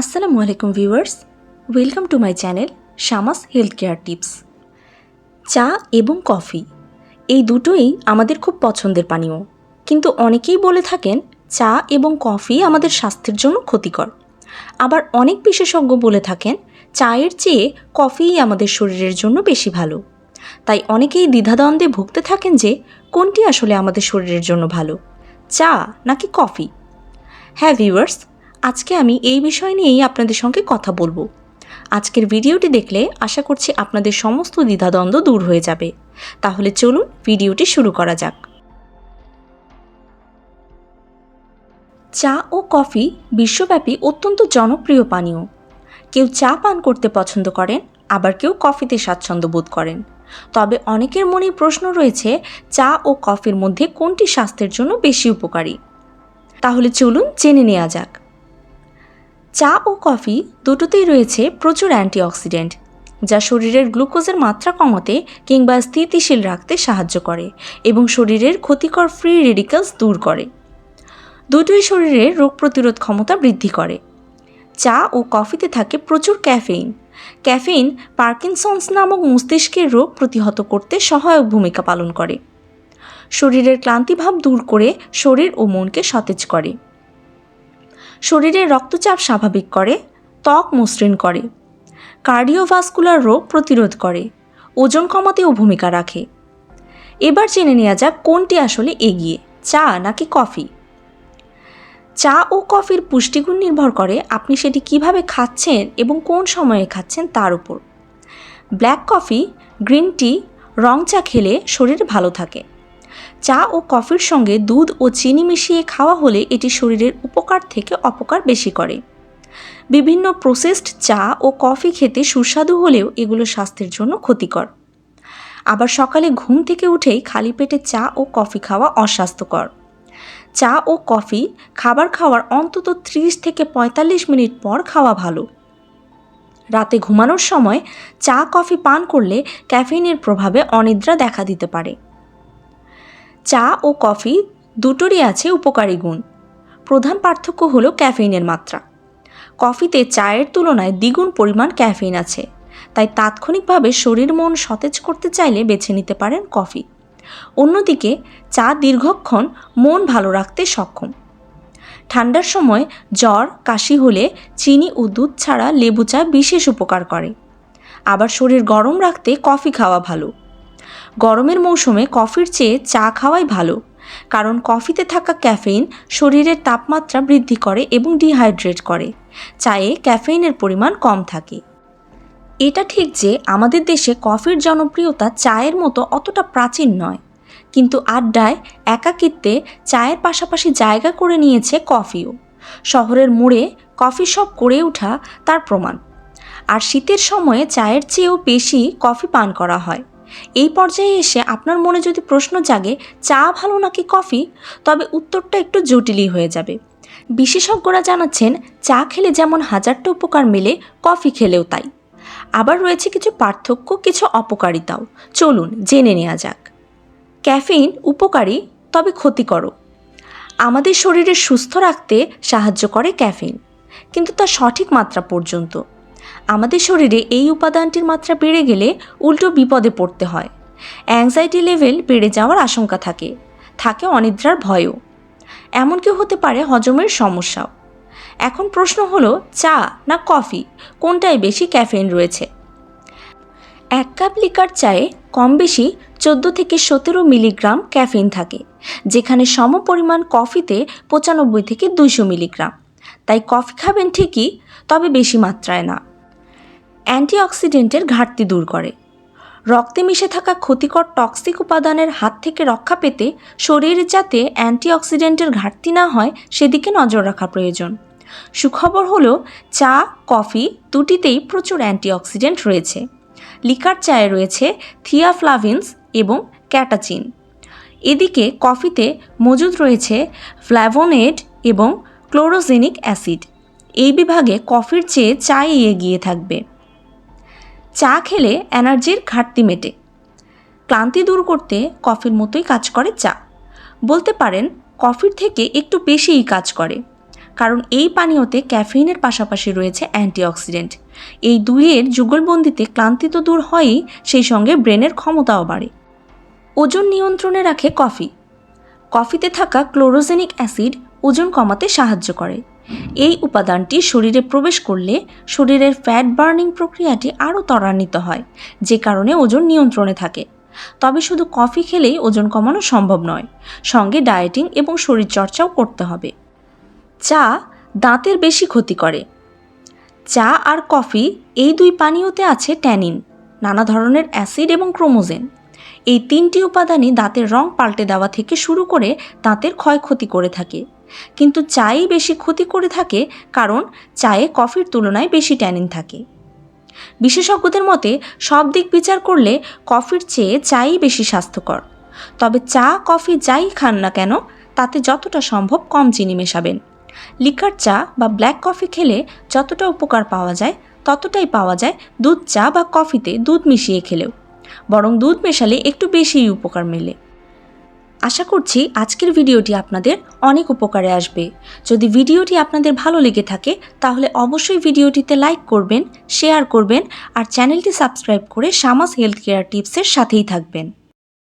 আসসালামু আলাইকুম viewers, welcome to my channel Shamas health care tips. চা এবং কফি, এই দুটোই আমাদের খুব পছন্দের পানীয়। কিন্তু অনেকেই বলে থাকেন, চা এবং কফি আমাদের স্বাস্থ্যের জন্য ক্ষতিকর। আবার অনেক বিশেষজ্ঞ বলে থাকেন, চায়ের চেয়ে কফিই আমাদের শরীরের জন্য বেশি ভালো। তাই অনেকেই দ্বিধাদ্বন্দ্বে ভুগতে থাকেন যে, কোনটি আসলে আমাদের শরীরের জন্য ভালো, চা নাকি কফি? হ্যাঁ ভিউয়ার্স আজকে আমি এই বিষয় নিয়েই আপনাদের সঙ্গে কথা বলব। আজকের ভিডিওটি দেখলে আশা করছি আপনাদের সমস্ত দ্বিধাদ্বন্দ্ব দূর হয়ে যাবে। তাহলে চলুন ভিডিওটি শুরু করা যাক। চা ও কফি বিশ্বব্যাপী অত্যন্ত জনপ্রিয় পানীয়। কেউ চা পান করতে পছন্দ করেন, আবার কেউ কফিতে স্বাচ্ছন্দ্য বোধ করেন। তবে অনেকের মনেই প্রশ্ন রয়েছে, চা ও কফির মধ্যে কোনটি স্বাস্থ্যের জন্য বেশি উপকারী? তাহলে চলুন জেনে নেওয়া যাক। চা ও কফি দুটোতেই রয়েছে প্রচুর অ্যান্টিঅক্সিডেন্ট, যা শরীরের গ্লুকোজের মাত্রা কমাতে কিংবা স্থিতিশীল রাখতে সাহায্য করে এবং শরীরের ক্ষতিকর ফ্রি রেডিক্যালস দূর করে। দুটোই শরীরের রোগ প্রতিরোধ ক্ষমতা বৃদ্ধি করে। চা ও কফিতে থাকে প্রচুর ক্যাফেইন। ক্যাফেইন পার্কিনসন্স নামক মস্তিষ্কের রোগ প্রতিহত করতে সহায়ক ভূমিকা পালন করে। শরীরের ক্লান্তিভাব দূর করে শরীর ও মনকে সতেজ করে। শরীরের রক্তচাপ স্বাভাবিক করে, ত্বক মসৃণ করে, কার্ডিওভাস্কুলার রোগ প্রতিরোধ করে, ওজন কমাতেও ভূমিকা রাখে। এবার জেনে নেওয়া যাক কোনটি আসলে এগিয়ে, চা নাকি কফি? চা ও কফির পুষ্টিগুণ নির্ভর করে আপনি সেটি কীভাবে খাচ্ছেন এবং কোন সময়ে খাচ্ছেন তার উপর। ব্ল্যাক কফি, গ্রিন টি, রং চা খেলে শরীর ভালো থাকে। চা ও কফির সঙ্গে দুধ ও চিনি মিশিয়ে খাওয়া হলে এটি শরীরের উপকার থেকে অপকার বেশি করে। বিভিন্ন প্রসেসড চা ও কফি খেতে সুস্বাদু হলেও এগুলো স্বাস্থ্যের জন্য ক্ষতিকর। আবার সকালে ঘুম থেকে উঠেই খালি পেটে চা ও কফি খাওয়া অস্বাস্থ্যকর। চা ও কফি খাবার খাওয়ার অন্তত ত্রিশ থেকে পঁয়তাল্লিশ মিনিট পর খাওয়া ভালো। রাতে ঘুমানোর সময় চা কফি পান করলে ক্যাফেইনের প্রভাবে অনিদ্রা দেখা দিতে পারে। চা ও কফি দুটোরই আছে উপকারী গুণ। প্রধান পার্থক্য হলো ক্যাফেইনের মাত্রা। কফিতে চায়ের তুলনায় দ্বিগুণ পরিমাণ ক্যাফেইন আছে, তাই তাৎক্ষণিকভাবে শরীর মন সতেজ করতে চাইলে বেছে নিতে পারেন কফি। অন্যদিকে, চা দীর্ঘক্ষণ মন ভালো রাখতে সক্ষম। ঠান্ডার সময় জ্বর, কাশি হলে চিনি ও দুধ ছাড়া লেবু চা বিশেষ উপকার করে। আবার শরীর গরম রাখতে কফি খাওয়া ভালো। গরমের মৌসুমে কফির চেয়ে চা খাওয়াই ভালো। কারণ কফিতে থাকা ক্যাফেইন শরীরের তাপমাত্রা বৃদ্ধি করে এবং ডিহাইড্রেট করে। চায়ে ক্যাফেইনের পরিমাণ কম থাকে। এটা ঠিক যে আমাদের দেশে কফির জনপ্রিয়তা চায়ের মতো অতটা প্রাচীন নয়। কিন্তু আড্ডায় একাকিত্বে চায়ের পাশাপাশি জায়গা করে নিয়েছে কফিও। শহরের মোড়ে কফি শপ গড়ে ওঠা তার প্রমাণ। আর শীতের সময়ে চায়ের চেয়েও বেশি কফি পান করা হয়। এই পর্যায়ে এসে আপনার মনে যদি প্রশ্ন জাগে, চা ভালো নাকি কফি? তবে উত্তরটা একটু জটিলই হয়ে যাবে। বিশেষজ্ঞরা জানাচ্ছেন, চা খেলে যেমন হাজারটা উপকার মেলে, কফি খেলেও তাই। আবার রয়েছে কিছু পার্থক্য, কিছু অপকারিতাও। চলুন, জেনে নেওয়া যাক। ক্যাফেইন উপকারী, তবে ক্ষতিকরও। আমাদের শরীরে সুস্থ রাখতে সাহায্য করে ক্যাফেইন, কিন্তু তা সঠিক মাত্রা পর্যন্ত। আমাদের শরীরে এই উপাদানটির মাত্রা বেড়ে গেলে উল্টো বিপদে পড়তে হয়। অ্যাংজাইটি লেভেল বেড়ে যাওয়ার আশঙ্কা থাকে। থাকে অনিদ্রার ভয়ও। এমনকি হতে পারে হজমের সমস্যাও। এখন প্রশ্ন হলো, চা না কফি? কোনটায় বেশি ক্যাফেইন রয়েছে? এক কাপ লিকার চায়ে কম বেশি চোদ্দ থেকে সতেরো মিলিগ্রাম ক্যাফেইন থাকে, যেখানে সম পরিমাণ কফিতে পঁচানব্বই থেকে দুইশো মিলিগ্রাম। তাই কফি খাবেন ঠিকই, তবে বেশি মাত্রায় না। অ্যান্টিঅক্সিডেন্টের ঘাটতি দূর করে। রক্তে মিশে থাকা ক্ষতিকর টক্সিক উপাদানের হাত থেকে রক্ষা পেতে শরীরে যাতে অ্যান্টিঅক্সিডেন্টের ঘাটতি না হয়, সেদিকে নজর রাখা প্রয়োজন। সুখবর হলো, চা, কফি দুটিতেই প্রচুর অ্যান্টিঅক্সিডেন্ট রয়েছে। লিকার চায়ে রয়েছে থিয়াফ্লাভিনস এবং ক্যাটাচিন। এদিকে কফিতে মজুদ রয়েছে ফ্ল্যাভোনেড এবং ক্লোরোজেনিক অ্যাসিড। এই বিভাগে কফির চেয়ে চাই এগিয়ে থাকবে। চা খেলে এনার্জির ঘাটতি মেটে। ক্লান্তি দূর করতে কফির মতোই কাজ করে চা। বলতে পারেন, কফির থেকে একটু বেশিই কাজ করে, কারণ এই পানীয়তে ক্যাফেইনের পাশাপাশি রয়েছে অ্যান্টিঅক্সিডেন্ট। এই দুইয়ের যুগলবন্দিতে ক্লান্তি তো দূর হয়ই, সেই সঙ্গে ব্রেনের ক্ষমতাও বাড়ে। ওজন নিয়ন্ত্রণে রাখে কফি। কফিতে থাকা ক্লোরোজেনিক অ্যাসিড ওজন কমাতে সাহায্য করে। এই উপাদানটি শরীরে প্রবেশ করলে শরীরের ফ্যাট বার্নিং প্রক্রিয়াটি আরও ত্বরান্বিত হয়, যে কারণে ওজন নিয়ন্ত্রণে থাকে। তবে শুধু কফি খেলেই ওজন কমানো সম্ভব নয়, সঙ্গে ডায়েটিং এবং শরীরচর্চাও করতে হবে। চা দাঁতের বেশি ক্ষতি করে। চা আর কফি এই দুই পানীয়তে আছে ট্যানিন নানা ধরনের অ্যাসিড এবং ক্রোমোজেন। এই তিনটি উপাদানই দাঁতের রং পাল্টে দেওয়া থেকে শুরু করে দাঁতের ক্ষয়ক্ষতি করে থাকে। কিন্তু চাই বেশি ক্ষতি করে থাকে কারণ চায়ে কফির তুলনায় বেশি ট্যানিন থাকে। বিশেষজ্ঞদের মতে, সব দিক বিচার করলে কফির চেয়ে চাই বেশি স্বাস্থ্যকর। তবে চা, কফি যাই খান না কেন, তাতে যতটা সম্ভব কম চিনি মেশাবেন। লিকার চা বা ব্ল্যাক কফি খেলে যতটা উপকার পাওয়া যায়, ততটাই পাওয়া যায় দুধ চা বা কফিতে দুধ মিশিয়ে খেলেও। বরং দুধ মেশালে একটু বেশিই উপকার মেলে। আশা করছি আজকের ভিডিওটি আপনাদের অনেক উপকারে আসবে। যদি ভিডিওটি আপনাদের ভালো লেগে থাকে, তাহলে অবশ্যই ভিডিওটিতে লাইক করবেন, শেয়ার করবেন আর চ্যানেলটি সাবস্ক্রাইব করে সামাস হেলথ কেয়ার টিপসের সাথেই থাকবেন।